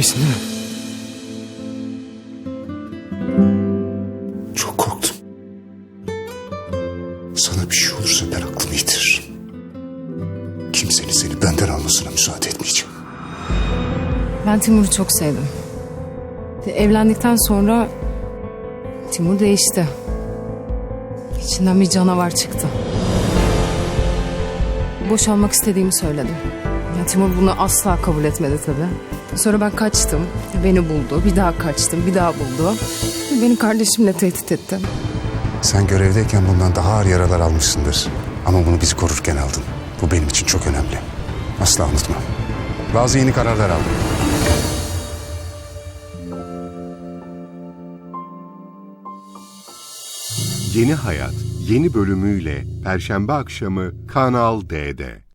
İyisin değil mi? Çok korktum. Sana bir şey olursa ben aklımı yitiririm. Kimsenin seni benden almasına müsaade etmeyeceğim. Ben Timur'u çok sevdim. Evlendikten sonra Timur değişti. İçinden bir canavar çıktı. Boşanmak istediğimi söyledim. Timur bunu asla kabul etmedi tabii. Sonra ben kaçtım. Beni buldu. Bir daha kaçtım. Bir daha buldu. Beni kardeşimle tehdit etti. Sen görevdeyken bundan daha ağır yaralar almışsındır. Ama bunu bizi korurken aldın. Bu benim için çok önemli. Asla unutma. Bazı yeni kararlar aldım. Yeni Hayat yeni bölümüyle Perşembe akşamı Kanal D'de.